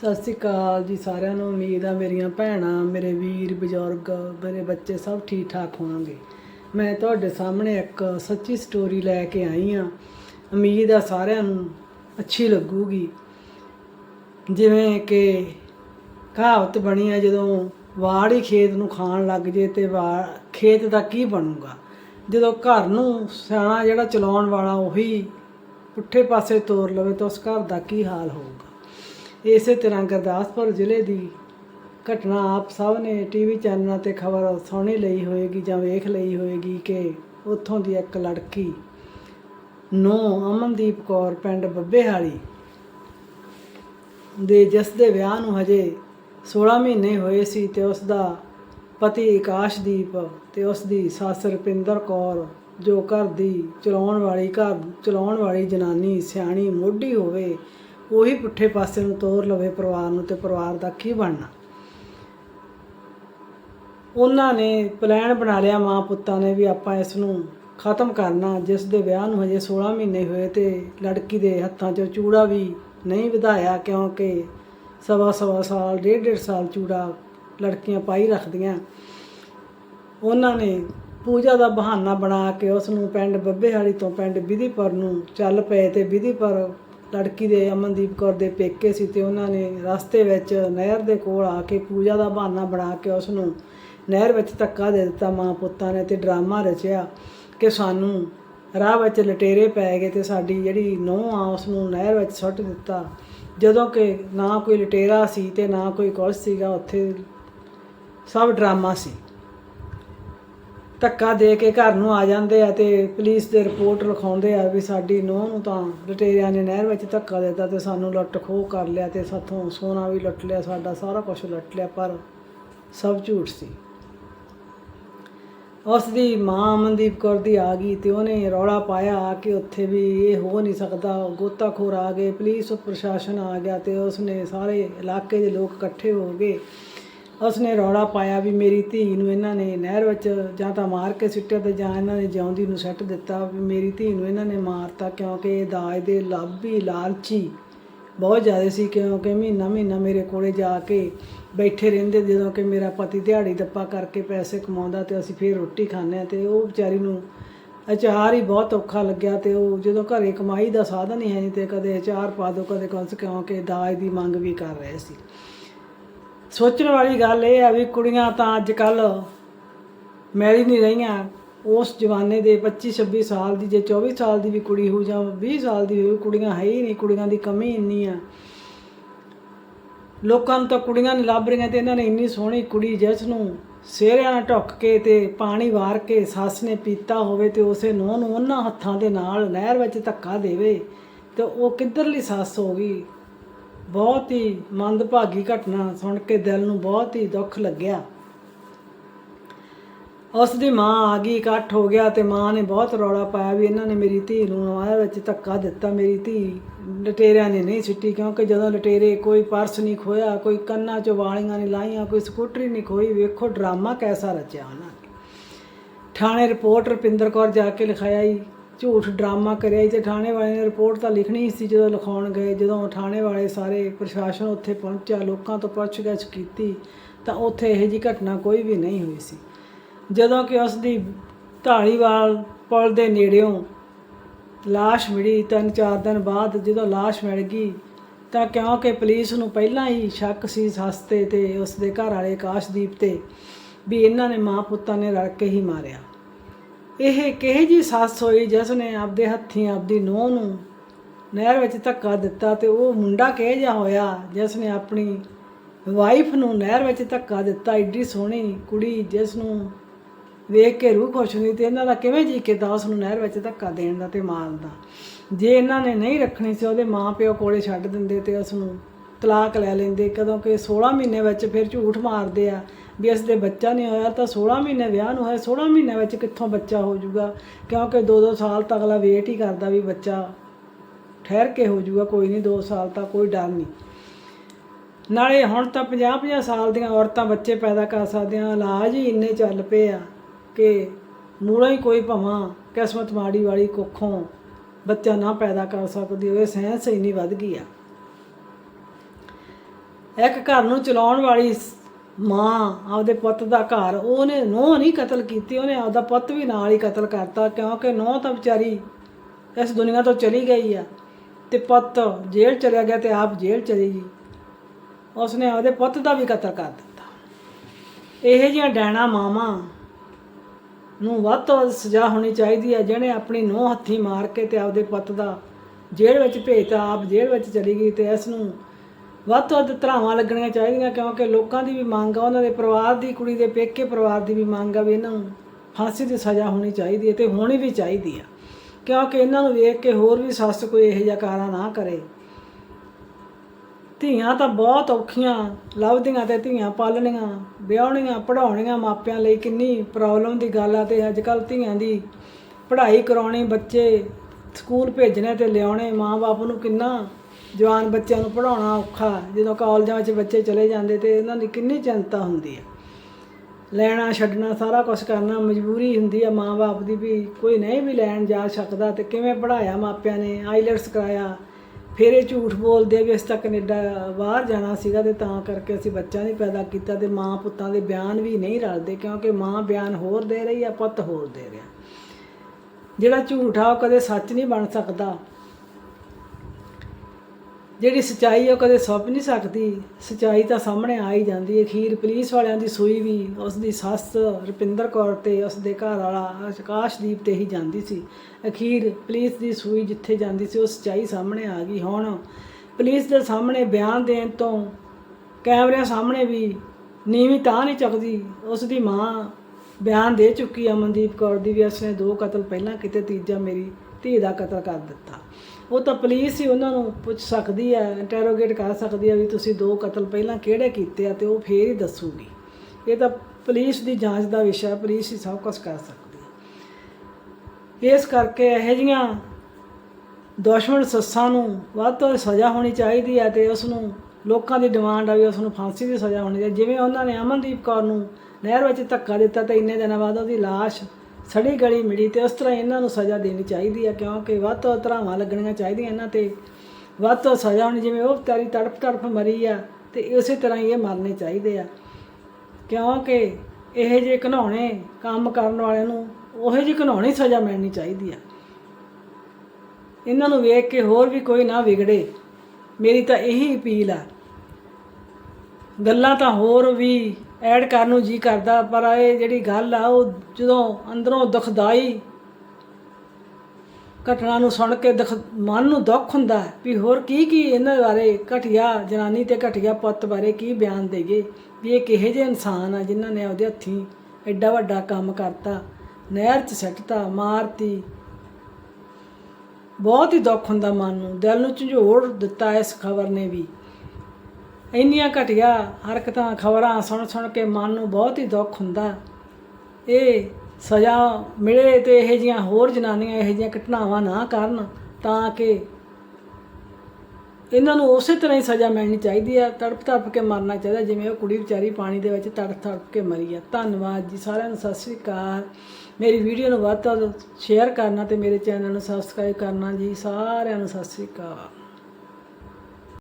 ਸਤਿ ਸ਼੍ਰੀ ਅਕਾਲ ਜੀ ਸਾਰਿਆਂ ਨੂੰ, ਉਮੀਦ ਆ ਮੇਰੀਆਂ ਭੈਣਾਂ, ਮੇਰੇ ਵੀਰ, ਬਜ਼ੁਰਗ, ਮੇਰੇ ਬੱਚੇ ਸਭ ਠੀਕ ਠਾਕ ਹੋਣਗੇ। ਮੈਂ ਤੁਹਾਡੇ ਸਾਹਮਣੇ ਇੱਕ ਸੱਚੀ ਸਟੋਰੀ ਲੈ ਕੇ ਆਈ ਆ ਉਮੀਦ ਆ ਸਾਰਿਆਂ ਨੂੰ ਅੱਛੀ ਲੱਗੂਗੀ। ਜਿਵੇਂ ਕਿ ਕਹਾਵਤ ਬਣੀ ਆ, ਜਦੋਂ ਵਾੜ ਹੀ ਖੇਤ ਨੂੰ ਖਾਣ ਲੱਗ ਜੇ ਤੇ ਵਾ, ਖੇਤ ਦਾ ਕੀ ਬਣੂਗਾ? ਜਦੋਂ ਘਰ ਨੂੰ ਸਿਆਣਾ ਜਿਹੜਾ ਚਲਾਉਣ ਵਾਲਾ ਉਹੀ ਪੁੱਠੇ ਪਾਸੇ ਤੋਰ ਲਵੇ ਤਾਂ ਉਸ ਘਰ ਦਾ ਕੀ ਹਾਲ ਹੋਊਗਾ? ਇਸੇ ਤਰ੍ਹਾਂ ਗੁਰਦਾਸਪੁਰ ਜ਼ਿਲ੍ਹੇ ਦੀ ਘਟਨਾ ਆਪ ਸਭ ਨੇ ਟੀਵੀ ਚੈਨਲਾਂ ਤੇ ਖਬਰ ਸੁਣੀ ਲਈ ਹੋਏਗੀ ਜਾਂ ਵੇਖ ਲਈ ਹੋਏਗੀ ਕਿ ਉੱਥੋਂ ਦੀ ਇੱਕ ਲੜਕੀ ਨੂੰ ਅਮਨਦੀਪ ਕੌਰ, ਪਿੰਡ ਬੱਬੇਹਾਲੀ ਦੇ, ਜਿਸ ਦੇ ਵਿਆਹ ਨੂੰ ਹਜੇ 16 ਮਹੀਨੇ ਹੋਏ ਸੀ ਤੇ ਉਸ ਦਾ ਪਤੀ ਆਕਾਸ਼ਦੀਪ ਤੇ ਉਸ ਦੀ ਸੱਸ ਰੁਪਿੰਦਰ ਕੌਰ, ਜੋ ਘਰ ਦੀ ਚਲਾਉਣ ਵਾਲੀ ਘਰ ਚਲਾਉਣ ਵਾਲੀ ਜਨਾਨੀ ਸਿਆਣੀ ਮੋਢੀ ਹੋਵੇ ਉਹੀ ਪੁੱਠੇ ਪਾਸੇ ਨੂੰ ਤੋਰ ਲਵੇ ਪਰਿਵਾਰ ਨੂੰ ਤੇ ਪਰਿਵਾਰ ਦਾ ਕੀ ਬਣਨਾ? ਉਹਨਾਂ ਨੇ ਪਲਾਨ ਬਣਾ ਲਿਆ ਮਾਂ ਪੁੱਤਾਂ ਨੇ ਵੀ ਆਪਾਂ ਇਸ ਨੂੰ ਖਤਮ ਕਰਨਾ, ਜਿਸ ਦੇ ਵਿਆਹ ਨੂੰ ਹਜੇ 16 ਮਹੀਨੇ ਹੋਏ ਤੇ ਲੜਕੀ ਦੇ ਹੱਥਾਂ 'ਚੋਂ ਚੂੜਾ ਵੀ ਨਹੀਂ ਵਧਾਇਆ, ਕਿਉਂਕਿ ਸਵਾ ਸਵਾ ਸਾਲ, ਡੇਢ ਡੇਢ ਸਾਲ ਚੂੜਾ ਲੜਕੀਆਂ ਪਾਈ ਰੱਖਦੀਆਂ। ਉਹਨਾਂ ਨੇ ਪੂਜਾ ਦਾ ਬਹਾਨਾ ਬਣਾ ਕੇ ਉਸ ਨੂੰ ਪਿੰਡ ਬੱਬੇਹਾਲੀ ਤੋਂ ਪਿੰਡ ਵਿਧੀਪੁਰ ਨੂੰ ਚੱਲ ਪਏ ਤੇ ਵਿਧੀਪੁਰ ਲੜਕੀ ਦੇ ਅਮਨਦੀਪ ਕੌਰ ਦੇ ਪੇਕੇ ਸੀ ਤੇ ਉਹਨਾਂ ਨੇ ਰਸਤੇ ਵਿੱਚ ਨਹਿਰ ਦੇ ਕੋਲ ਆ ਕੇ ਪੂਜਾ ਦਾ ਬਹਾਨਾ ਬਣਾ ਕੇ ਉਸ ਨੂੰ ਨਹਿਰ ਵਿੱਚ ਧੱਕਾ ਦੇ ਦਿੱਤਾ ਮਾਂ ਪੁੱਤਾਂ ਨੇ ਤੇ ਡਰਾਮਾ ਰਚਿਆ ਕਿ ਸਾਨੂੰ ਰਾਹ ਵਿੱਚ ਲਟੇਰੇ ਪੈ ਗਏ ਤੇ ਸਾਡੀ ਜਿਹੜੀ ਨੂੰਹ ਆ ਉਸ ਨੂੰ ਨਹਿਰ ਵਿੱਚ ਸੁੱਟ ਦਿੱਤਾ। ਜਦੋਂ ਕਿ ਨਾ ਕੋਈ ਲਟੇਰਾ ਸੀ ਤੇ ਨਾ ਕੋਈ ਕੁਛ ਸੀਗਾ, ਉੱਥੇ ਸਭ ਡਰਾਮਾ ਸੀ। ਧੱਕਾ ਦੇ ਕੇ ਘਰ ਨੂੰ ਆ ਜਾਂਦੇ ਆ ਤੇ ਪੁਲਿਸ ਦੇ ਰਿਪੋਰਟ ਲਿਖਾਉਂਦੇ ਆ ਵੀ ਸਾਡੀ ਨੂੰਹ ਨੂੰ ਤਾਂ ਲਟੇਰਿਆਂ ਨੇ ਨਹਿਰ ਵਿੱਚ ਧੱਕਾ ਦਿੱਤਾ ਤੇ ਸਾਨੂੰ ਲੁੱਟ ਖੋਹ ਕਰ ਲਿਆ ਤੇ ਸਾਥੋਂ ਸੋਨਾ ਵੀ ਲੁੱਟ ਲਿਆ, ਸਾਡਾ ਸਾਰਾ ਕੁਝ ਲੁੱਟ ਲਿਆ, ਪਰ ਸਭ ਝੂਠ ਸੀ। ਉਸ ਦੀ ਮਾਂ ਅਮਨਦੀਪ ਕੌਰ ਦੀ ਆ ਗਈ ਤੇ ਉਹਨੇ ਰੌਲਾ ਪਾਇਆ ਆ ਕਿ ਉੱਥੇ ਵੀ ਇਹ ਹੋ ਨਹੀਂ ਸਕਦਾ। ਗੋਤਾਖੋਰ ਆ ਗਏ, ਪੁਲਿਸ, ਪ੍ਰਸ਼ਾਸਨ ਆ ਗਿਆ ਤੇ ਉਸਨੇ ਸਾਰੇ ਇਲਾਕੇ ਦੇ ਲੋਕ ਇਕੱਠੇ ਹੋ ਗਏ। ਉਸਨੇ ਰੌਲਾ ਪਾਇਆ ਵੀ ਮੇਰੀ ਧੀ ਨੂੰ ਇਹਨਾਂ ਨੇ ਨਹਿਰ ਵਿੱਚ ਜਾਂ ਤਾਂ ਮਾਰ ਕੇ ਸਿੱਟਿਆ ਤੇ ਜਾਂ ਇਹਨਾਂ ਨੇ ਜਿਉਂਦੀ ਨੂੰ ਸੱਟ ਦਿੱਤਾ। ਵੀ ਮੇਰੀ ਧੀ ਨੂੰ ਇਹਨਾਂ ਨੇ ਮਾਰਤਾ ਕਿਉਂਕਿ ਇਹ ਦਾਜ ਦੇ ਲਾਭੀ ਲਾਲਚੀ ਬਹੁਤ ਜ਼ਿਆਦਾ ਸੀ ਕਿਉਂਕਿ ਮਹੀਨਾ ਮਹੀਨਾ ਮੇਰੇ ਕੋਲੇ ਜਾ ਕੇ ਬੈਠੇ ਰਹਿੰਦੇ ਜਦੋਂ ਕਿ ਮੇਰਾ ਪਤੀ ਦਿਹਾੜੀ ਦੱਪਾ ਕਰਕੇ ਪੈਸੇ ਕਮਾਉਂਦਾ ਤੇ ਅਸੀਂ ਫੇਰ ਰੋਟੀ ਖਾਂਦੇ ਆ ਤੇ ਉਹ ਵਿਚਾਰੀ ਨੂੰ ਅਚਾਰ ਹੀ ਬਹੁਤ ਔਖਾ ਲੱਗਿਆ ਤੇ ਉਹ ਜਦੋਂ ਘਰੇ ਕਮਾਈ ਦਾ ਸਾਧਨ ਹੀ ਹੈ ਨਹੀਂ ਤੇ ਕਦੇ ਅਚਾਰ ਪਾ ਦੋ, ਕਦੇ ਕੁਛ ਕਿਉਂਕਿ ਦਾਜ ਦੀ ਮੰਗ ਵੀ ਕਰ ਰਹੇ ਸੀ। ਸੋਚਣ ਵਾਲੀ ਗੱਲ ਇਹ ਆ ਵੀ ਕੁੜੀਆਂ ਤਾਂ ਅੱਜ ਕੱਲ ਮੈਰੀ ਨਹੀਂ ਰਹੀਆਂ। ਉਸ ਜਵਾਨੇ ਦੇ 25 26 ਸਾਲ ਦੀ, ਜੇ 24 ਸਾਲ ਦੀ ਵੀ ਕੁੜੀ ਹੋ ਜਾਂ 20 ਸਾਲ ਦੀ ਹੋਵੇ ਕੁੜੀਆਂ ਹੈ ਹੀ ਨਹੀਂ, ਕੁੜੀਆਂ ਦੀ ਕਮੀ ਇੰਨੀ ਆ। ਲੋਕਾਂ ਨੂੰ ਤਾਂ ਕੁੜੀਆਂ ਨਹੀਂ ਲੱਭ ਰਹੀਆਂ ਤੇ ਇਹਨਾਂ ਨੇ ਇੰਨੀ ਸੋਹਣੀ ਕੁੜੀ ਜਿਸ ਨੂੰ ਸਿਹਰਿਆਂ ਨਾਲ ਢੁੱਕ ਕੇ ਤੇ ਪਾਣੀ ਵਾਰ ਕੇ ਸੱਸ ਨੇ ਪੀਤਾ ਹੋਵੇ ਤੇ ਉਸੇ ਨੂੰਹ ਨੂੰ ਉਹਨਾਂ ਹੱਥਾਂ ਦੇ ਨਾਲ ਨਹਿਰ ਵਿੱਚ ਧੱਕਾ ਦੇਵੇ, ਤੇ ਉਹ ਕਿੱਧਰਲੀ ਸੱਸ ਹੋ ਗਈ? ਬਹੁਤ ਹੀ ਮੰਦਭਾਗੀ ਘਟਨਾ ਸੁਣ ਕੇ ਦਿਲ ਨੂੰ ਬਹੁਤ ਹੀ ਦੁੱਖ ਲੱਗਿਆ। ਉਸ ਦੀ ਮਾਂ ਆ ਗਈ, ਇਕੱਠ ਹੋ ਗਿਆ ਤੇ ਮਾਂ ਨੇ ਬਹੁਤ ਰੌਲਾ ਪਾਇਆ ਵੀ ਇਹਨਾਂ ਨੇ ਮੇਰੀ ਧੀ ਨੂੰ ਨਵਾਂ ਵਿੱਚ ਧੱਕਾ ਦਿੱਤਾ। ਮੇਰੀ ਧੀ ਲਟੇਰਿਆਂ ਨੇ ਨਹੀਂ ਸਿੱਟੀ ਕਿਉਂਕਿ ਜਦੋਂ ਲਟੇਰੇ ਕੋਈ ਪਰਸ ਨਹੀਂ ਖੋਇਆ ਕੋਈ ਕੰਨਾਂ 'ਚ ਵਾਲੀਆਂ ਨਹੀਂ ਲਾਈਆਂ, ਕੋਈ ਸਕੂਟਰੀ ਨਹੀਂ ਖੋਈ ਵੇਖੋ ਡਰਾਮਾ ਕੈਸਾ ਰਚਿਆ ਉਹਨਾਂ ਥਾਣੇ ਰਿਪੋਰਟ ਰੁਪਿੰਦਰ ਕੌਰ ਜਾ ਕੇ ਲਿਖਾਇਆ ਹੀ ਝੂਠ ਡਰਾਮਾ ਕਰਿਆ ਈ ਤੇ ਥਾਣੇ ਵਾਲੇ ਨੇ ਰਿਪੋਰਟ ਤਾਂ ਲਿਖਣੀ ਸੀ ਜਦੋਂ ਲਿਖਾਉਣ ਗਏ, ਜਦੋਂ ਥਾਣੇ ਵਾਲੇ ਸਾਰੇ ਪ੍ਰਸ਼ਾਸਨ ਉੱਥੇ ਪਹੁੰਚਿਆ, ਲੋਕਾਂ ਤੋਂ ਪੁੱਛਗਿੱਛ ਕੀਤੀ, ਤਾਂ ਉੱਥੇ ਇਹੋ ਜਿਹੀ ਘਟਨਾ ਕੋਈ ਵੀ ਨਹੀਂ ਹੋਈ ਸੀ। ਜਦੋਂ ਕਿ ਉਸ ਦੀ ਢਾਲੀਵਾਲ ਪੁਲ ਦੇ ਨੇੜਿਓਂ ਲਾਸ਼ ਮਿਲੀ, ਤਿੰਨ ਚਾਰ ਦਿਨ ਬਾਅਦ ਜਦੋਂ ਲਾਸ਼ ਮਿਲ ਗਈ, ਤਾਂ ਕਿਉਂਕਿ ਪੁਲਿਸ ਨੂੰ ਪਹਿਲਾਂ ਹੀ ਸ਼ੱਕ ਸੀ ਸਸਤੇ ਤੇ ਉਸ ਦੇ ਘਰ ਵਾਲੇ ਆਕਾਸ਼ਦੀਪ ਤੇ ਵੀ ਇਹਨਾਂ ਨੇ ਮਾਂ ਪੁੱਤਾਂ ਨੇ ਰਲ ਕੇ ਹੀ ਮਾਰਿਆ। ਇਹ ਕਿਹੇ ਜੀ ਸੱਸ ਹੋਈ ਜਿਸ ਨੇ ਆਪਦੇ ਹੱਥੀਂ ਆਪਦੀ ਨੂੰਹ ਨੂੰ ਨਹਿਰ ਵਿੱਚ ਧੱਕਾ ਦਿੱਤਾ ਤੇ ਉਹ ਮੁੰਡਾ ਕਿਹੋ ਜਿਹਾ ਹੋਇਆ ਜਿਸ ਨੇ ਆਪਣੀ ਵਾਈਫ ਨੂੰ ਨਹਿਰ ਵਿੱਚ ਧੱਕਾ ਦਿੱਤਾ? ਏਡੀ ਸੋਹਣੀ ਕੁੜੀ ਜਿਸ ਨੂੰ ਵੇਖ ਕੇ ਰੂਹ ਖੁਸ਼ ਹੁੰਦੀ ਤੇ ਇਹਨਾਂ ਦਾ ਕਿਵੇਂ ਜੀ ਕਿਦਾ ਉਸ ਨੂੰ ਨਹਿਰ ਵਿੱਚ ਧੱਕਾ ਦੇਣ ਦਾ ਤੇ ਮਾਰਨ ਦਾ? ਜੇ ਇਹਨਾਂ ਨੇ ਨਹੀਂ ਰੱਖਣੀ ਸੀ, ਉਹਦੇ ਮਾਂ ਪਿਓ ਕੋਲੇ ਛੱਡ ਦਿੰਦੇ ਤੇ ਉਸ ਨੂੰ ਤਲਾਕ ਲੈ ਲੈਂਦੇ। ਕਦੋਂ ਕਿ 16 ਮਹੀਨੇ ਵਿੱਚ ਫਿਰ ਝੂਠ ਮਾਰਦੇ ਆ। ਵੀ ਇਸ ਦੇ ਬੱਚਾ ਨਹੀਂ ਹੋਇਆ ਤਾਂ 16 ਮਹੀਨੇ ਵਿਆਹ ਨੂੰ ਹੋਇਆ। 16 ਮਹੀਨੇ ਵਿੱਚ ਕਿੱਥੋਂ ਬੱਚਾ ਹੋ ਜਾਊਗਾ? ਕਿਉਂਕਿ 2-2 ਸਾਲ ਤੱਕ ਅਗਲਾ ਵੇਟ ਹੀ ਕਰਦਾ ਵੀ ਬੱਚਾ ਠਹਿਰ ਕੇ ਹੋ ਜਾਊਗਾ। ਕੋਈ ਨਹੀਂ 2 ਸਾਲ ਤਾਂ ਕੋਈ ਡਰ ਨਹੀਂ। ਨਾਲੇ ਹੁਣ ਤਾਂ 50-50 ਸਾਲ ਦੀਆਂ ਔਰਤਾਂ ਬੱਚੇ ਪੈਦਾ ਕਰ ਸਕਦੀਆਂ। ਇਲਾਜ ਹੀ ਇੰਨੇ ਚੱਲ ਪਏ ਆ ਕਿ ਮੂਲਾਂ ਹੀ ਕੋਈ ਭਵਾਂ ਕਿਸਮਤ ਮਾੜੀ ਵਾਲੀ ਕੁੱਖੋਂ ਬੱਚਾ ਨਾ ਪੈਦਾ ਕਰ ਸਕਦੀ ਹੋਵੇ। ਸਾਇੰਸ ਇੰਨੀ ਵੱਧ ਗਈ ਆ। ਇੱਕ ਘਰ ਨੂੰ ਚਲਾਉਣ ਵਾਲੀ ਮਾਂ, ਆਪਦੇ ਪੁੱਤ ਦਾ ਘਰ। ਉਹਨੇ ਨੋਹ ਨਹੀਂ ਕਤਲ ਕੀਤੀ, ਉਹਨੇ ਆਪਦਾ ਪੁੱਤ ਵੀ ਨਾਲ ਹੀ ਕਤਲ ਕਰਤਾ, ਕਿਉਂਕਿ ਨੋਹ ਤਾਂ ਵਿਚਾਰੀ ਇਸ ਦੁਨੀਆ ਤੋਂ ਚਲੀ ਗਈ ਆ। ਤੇ ਪੁੱਤ ਜੇਲ੍ਹ ਚਲਿਆ ਗਿਆ ਤੇ ਆਪ ਜੇਲ੍ਹ ਚਲੀ ਗਈ। ਉਸਨੇ ਆਪਦੇ ਪੁੱਤ ਦਾ ਵੀ ਕਤਲ ਕਰ ਦਿੱਤਾ। ਇਹੋ ਜਿਹੀਆਂ ਡੈਣਾ ਮਾਵਾਂ ਨੂੰ ਵੱਧ ਤੋਂ ਵੱਧ ਸਜ਼ਾ ਹੋਣੀ ਚਾਹੀਦੀ ਹੈ ਜਿਹਨੇ ਆਪਣੀ ਨੂੰਹ ਹੱਥੀ ਮਾਰ ਕੇ ਤੇ ਆਪਦੇ ਪੁੱਤ ਦਾ ਜੇਲ੍ਹ ਵਿੱਚ ਭੇਜਤਾ, ਆਪ ਜੇਲ੍ਹ ਵਿੱਚ ਚਲੀ ਗਈ ਤੇ ਇਸ ਨੂੰ ਵੱਧ ਤੋਂ ਵੱਧ ਧਰਾਵਾਂ ਲੱਗਣੀਆਂ ਚਾਹੀਦੀਆਂ ਕਿਉਂਕਿ ਲੋਕਾਂ ਦੀ ਵੀ ਮੰਗ ਆ, ਉਹਨਾਂ ਦੇ ਪਰਿਵਾਰ ਦੀ, ਕੁੜੀ ਦੇ ਪੇਕੇ ਪਰਿਵਾਰ ਦੀ ਵੀ ਮੰਗ ਆ ਵੀ ਇਹਨਾਂ ਨੂੰ ਫਾਂਸੀ ਦੀ ਸਜ਼ਾ ਹੋਣੀ ਚਾਹੀਦੀ ਹੈ ਤੇ ਹੋਣੀ ਵੀ ਚਾਹੀਦੀ ਆ। ਕਿਉਂਕਿ ਇਹਨਾਂ ਨੂੰ ਵੇਖ ਕੇ ਹੋਰ ਵੀ ਸੱਸ ਕੋਈ ਇਹੋ ਜਿਹਾ ਕਾਰਾ ਨਾ ਕਰੇ। ਧੀਆਂ ਤਾਂ ਬਹੁਤ ਔਖੀਆਂ, ਲੱਭਦੀਆਂ ਤੇ ਧੀਆਂ ਪਾਲਣੀਆਂ, ਵਿਆਹਣੀਆਂ ਪੜਾਉਣੀਆਂ ਮਾਪਿਆਂ ਲਈ ਕਿੰਨੀ ਪ੍ਰੋਬਲਮ ਦੀ ਗੱਲ ਆ ਤੇ ਅੱਜ ਕੱਲ੍ਹ ਧੀਆਂ ਦੀ ਪੜ੍ਹਾਈ ਕਰਾਉਣੀ, ਬੱਚੇ ਸਕੂਲ ਭੇਜਣੇ ਤੇ ਲਿਆਉਣੇ, ਮਾਂ-ਬਾਪ ਨੂੰ ਕਿੰਨਾ ਜਵਾਨ ਬੱਚਿਆਂ ਨੂੰ ਪੜਾਉਣਾ ਔਖਾ ਜਦੋਂ ਕਾਲਜਾਂ ਵਿੱਚ ਬੱਚੇ ਚਲੇ ਜਾਂਦੇ ਤੇ ਉਹਨਾਂ ਦੀ ਕਿੰਨੀ ਚਿੰਤਾ ਹੁੰਦੀ ਹੈ। ਲੈਣਾ, ਛੱਡਣਾ, ਸਾਰਾ ਕੁਝ ਕਰਨਾ ਮਜਬੂਰੀ ਹੁੰਦੀ ਆ ਮਾਂ-ਬਾਪ ਦੀ ਵੀ ਕੋਈ ਨਹੀਂ ਵੀ ਲੈਣ ਜਾ ਸਕਦਾ ਤੇ ਕਿਵੇਂ ਪੜਾਇਆ ਮਾਪਿਆਂ ਨੇ, ਆਈਲੈਟਸ ਕਰਾਇਆ। ਫਿਰ ਇਹ ਝੂਠ ਬੋਲਦੇ ਵੀ ਅਸੀਂ ਤਾਂ ਕੈਨੇਡਾ ਬਾਹਰ ਜਾਣਾ ਸੀਗਾ ਤੇ ਤਾਂ ਕਰਕੇ ਅਸੀਂ ਬੱਚਾ ਨਹੀਂ ਪੈਦਾ ਕੀਤਾ ਤੇ ਮਾਂ ਪੁੱਤਾਂ ਦੇ ਬਿਆਨ ਵੀ ਨਹੀਂ ਰਲਦੇ ਕਿਉਂਕਿ ਮਾਂ ਬਿਆਨ ਹੋਰ ਦੇ ਰਹੀ ਆ ਪੁੱਤ ਹੋਰ ਦੇ ਰਿਹਾ। ਜਿਹੜਾ ਝੂਠ ਆ ਉਹ ਕਦੇ ਸੱਚ ਨਹੀਂ ਬਣ ਸਕਦਾ। ਜਿਹੜੀ ਸਚਾਈ ਆ ਉਹ ਕਦੇ ਸੱਪ ਨਹੀਂ ਸਕਦੀ। ਸਚਾਈ ਤਾਂ ਸਾਹਮਣੇ ਆ ਹੀ ਜਾਂਦੀ ਹੈ ਅਖੀਰ ਪੁਲਿਸ ਵਾਲਿਆਂ ਦੀ ਸੂਈ ਵੀ ਉਸ ਦੀ ਸੱਸ ਰੁਪਿੰਦਰ ਕੌਰ ਤੇ ਉਸ ਦੇ ਘਰ ਵਾਲਾ ਆਕਾਸ਼ਦੀਪ ਤੇ ਹੀ ਜਾਂਦੀ ਸੀ। ਅਖੀਰ ਪੁਲਿਸ ਦੀ ਸੂਈ ਜਿੱਥੇ ਜਾਂਦੀ ਸੀ, ਉਹ ਸਚਾਈ ਸਾਹਮਣੇ ਆ ਗਈ। ਹੁਣ ਪੁਲਿਸ ਦੇ ਸਾਹਮਣੇ ਬਿਆਨ ਦੇਣ ਤੋਂ ਕੈਮਰਿਆਂ ਸਾਹਮਣੇ ਵੀ ਨੀਵੀਂ ਤਾਂ ਨਹੀਂ ਚੱਕਦੀ ਉਸ ਦੀ ਮਾਂ ਬਿਆਨ ਦੇ ਚੁੱਕੀ ਅਮਨਦੀਪ ਕੌਰ ਦੀ ਵੀ ਉਸਨੇ ਦੋ ਕਤਲ ਪਹਿਲਾਂ ਕਿਤੇ, ਤੀਜਾ ਮੇਰੀ ਧੀ ਦਾ ਕਤਲ ਕਰ ਦਿੱਤਾ। ਉਹ ਤਾਂ ਪੁਲਿਸ ਹੀ ਉਹਨਾਂ ਨੂੰ ਪੁੱਛ ਸਕਦੀ ਹੈ ਇੰਟਰੋਗੇਟ ਕਰ ਸਕਦੀ ਹੈ ਵੀ ਤੁਸੀਂ ਦੋ ਕਤਲ ਪਹਿਲਾਂ ਕਿਹੜੇ ਕੀਤੇ ਆ ਤੇ ਉਹ ਫੇਰ ਹੀ ਦੱਸੂਗੀ। ਇਹ ਤਾਂ ਪੁਲਿਸ ਦੀ ਜਾਂਚ ਦਾ ਵਿਸ਼ਾ ਪੁਲਿਸ ਹੀ ਸਭ ਕੁਝ ਕਰ ਸਕਦੀ ਹੈ। ਇਸ ਕਰਕੇ ਇਹੋ ਜਿਹੀਆਂ ਦੁਸ਼ਮਣ ਸੱਸਾਂ ਨੂੰ ਵੱਧ ਤੋਂ ਵੱਧ ਸਜ਼ਾ ਹੋਣੀ ਚਾਹੀਦੀ ਹੈ ਤੇ ਉਸ ਨੂੰ ਲੋਕਾਂ ਦੀ ਡਿਮਾਂਡ ਆ ਵੀ ਉਸ ਨੂੰ ਫਾਂਸੀ ਦੀ ਸਜ਼ਾ ਹੋਣੀ ਚਾਹੀਦੀ ਜਿਵੇਂ ਉਹਨਾਂ ਨੇ ਅਮਨਦੀਪ ਕੌਰ ਨੂੰ ਨਹਿਰ ਵਿੱਚ ਧੱਕਾ ਦਿੱਤਾ ਤੇ ਇੰਨੇ ਦਿਨਾਂ ਬਾਅਦ ਉਹਦੀ ਲਾਸ਼ ਸੜੀ ਗਲੀ ਮਿਲੀ ਤੇ ਉਸ ਤਰ੍ਹਾਂ ਇਹਨਾਂ ਨੂੰ ਸਜ਼ਾ ਦੇਣੀ ਚਾਹੀਦੀ ਹੈ ਕਿਉਂਕਿ ਵੱਧ ਤੋਂ ਵੱਧ ਧਰਾਵਾਂ ਲੱਗਣੀਆਂ ਚਾਹੀਦੀਆਂ ਇਹਨਾਂ ਤੇ। ਵੱਧ ਤੋਂ ਸਜ਼ਾ ਹੋਣੀ, ਜਿਵੇਂ ਉਹ ਵਿਚਾਰੀ ਤੜਫ ਤੜਫ ਮਰੀ ਆ, ਤੇ ਉਸੇ ਤਰ੍ਹਾਂ ਹੀ ਇਹ ਮਰਨੇ ਚਾਹੀਦੇ ਆ। ਕਿਉਂਕਿ ਇਹ ਜੇ ਘਨਾਉਣੇ ਕੰਮ ਕਰਨ ਵਾਲਿਆਂ ਨੂੰ, ਉਹੋ ਜਿਹੀ ਘਨਾਉਣੀ ਸਜ਼ਾ ਮਿਲਣੀ ਚਾਹੀਦੀ ਆ। ਇਹਨਾਂ ਨੂੰ ਵੇਖ ਕੇ ਹੋਰ ਵੀ ਕੋਈ ਨਾ ਵਿਗੜੇ। ਮੇਰੀ ਤਾਂ ਇਹੀ ਅਪੀਲ ਆ। ਗੱਲਾਂ ਤਾਂ ਹੋਰ ਵੀ ਐਡ ਕਰਨ ਨੂੰ ਜੀ ਕਰਦਾ, ਪਰ ਇਹ ਜਿਹੜੀ ਗੱਲ ਆ, ਉਹ ਜਦੋਂ ਅੰਦਰੋਂ ਦੁਖਦਾਈ ਘਟਨਾ ਨੂੰ ਸੁਣ ਕੇ ਦੁਖ, ਮਨ ਨੂੰ ਦੁੱਖ ਹੁੰਦਾ ਵੀ ਹੋਰ ਕੀ ਕੀ ਇਹਨਾਂ ਬਾਰੇ ਘਟਿਆ, ਜਨਾਨੀ ਤੇ ਘਟਿਆ ਪੁੱਤ ਬਾਰੇ ਕੀ ਬਿਆਨ ਦੇਗੇ ਵੀ ਇਹ ਕਿਹੇ ਜਿਹੇ ਇਨਸਾਨ ਆ ਜਿਨ੍ਹਾਂ ਨੇ ਉਹਦੇ ਹੱਥੀਂ ਐਡਾ ਵੱਡਾ ਕੰਮ ਕਰਤਾ, ਨਹਿਰ 'ਚ ਸੱਟਤਾ, ਮਾਰਤੀ। ਬਹੁਤ ਹੀ ਦੁੱਖ ਹੁੰਦਾ ਮਨ ਨੂੰ, ਦਿਲ ਨੂੰ ਝੰਜੋੜ ਦਿੱਤਾ ਇਸ ਖਬਰ ਨੇ ਵੀ। ਇੰਨੀਆਂ ਘਟੀਆ ਹਰਕਤਾਂ, ਖਬਰਾਂ ਸੁਣ ਸੁਣ ਕੇ ਮਨ ਨੂੰ ਬਹੁਤ ਹੀ ਦੁੱਖ ਹੁੰਦਾ। ਇਹ ਸਜ਼ਾ ਮਿਲੇ ਤੇ ਇਹ ਜੀਆਂ ਹੋਰ ਜਨਾਨੀਆਂ ਇਹ ਜੀਆਂ ਘਟਨਾਵਾਂ ਨਾ ਕਰਨ ਤਾਂ ਕਿ ਇਹਨਾਂ ਨੂੰ ਉਸੇ ਤਰ੍ਹਾਂ ਹੀ ਸਜ਼ਾ ਮਿਲਣੀ ਚਾਹੀਦੀ ਹੈ। ਤੜਪ ਤੜਪ ਕੇ ਮਰਨਾ ਚਾਹੀਦਾ, ਜਿਵੇਂ ਉਹ ਕੁੜੀ ਵਿਚਾਰੀ ਪਾਣੀ ਦੇ ਵਿੱਚ ਤੜਪ ਤੜਪ ਕੇ ਮਰੀ ਆ। ਧੰਨਵਾਦ ਜੀ ਸਾਰਿਆਂ ਨੂੰ, ਸਤਿ ਸ੍ਰੀ ਅਕਾਲ। ਮੇਰੀ ਵੀਡੀਓ ਨੂੰ ਵੱਧ ਤੋਂ ਵੱਧ ਸ਼ੇਅਰ ਕਰਨਾ ਤੇ ਮੇਰੇ ਚੈਨਲ ਨੂੰ ਸਬਸਕ੍ਰਾਈਬ ਕਰਨਾ ਜੀ। ਸਾਰਿਆਂ ਨੂੰ ਸਤਿ ਸ੍ਰੀ ਅਕਾਲ।